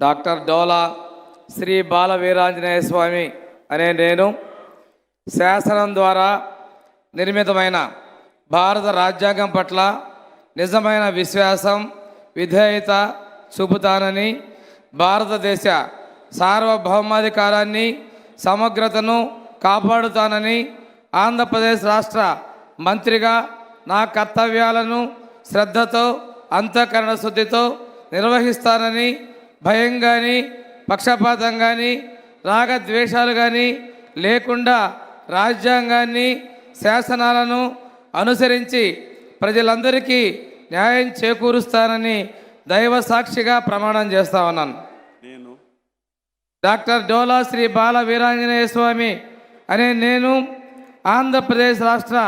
Doctor Dola Sri Bala Veeranjaneya Swamy అనే నేను శాసనం ద్వారా నిర్మితమైన భారత రాజ్యాంగం పట్ల నిజమైన విశ్వాసం విధేయత చూపుతానని భారతదేశ సార్వభౌమాధికారాన్ని సమగ్రతను కాపాడుతానని ఆంధ్రప్రదేశ్ రాష్ట్ర మంత్రిగా నా కర్తవ్యాలను శ్రద్ధతో అంతఃకరణ శుద్ధితో నిర్వహిస్తానని భయం కానీ పక్షపాతం కానీ రాగద్వేషాలు కానీ లేకుండా రాజ్యాంగాన్ని శాసనాలను అనుసరించి ప్రజలందరికీ న్యాయం చేకూరుస్తానని దైవ సాక్షిగా ప్రమాణం చేస్తా ఉన్నాను. నేను డాక్టర్ డోలా శ్రీ బాల వీరాంజనేయ స్వామి అనే నేను ఆంధ్రప్రదేశ్ రాష్ట్ర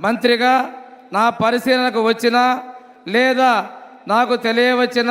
మంత్రిగా నా పరిశీలనకు వచ్చిన లేదా నాకు తెలియవచ్చిన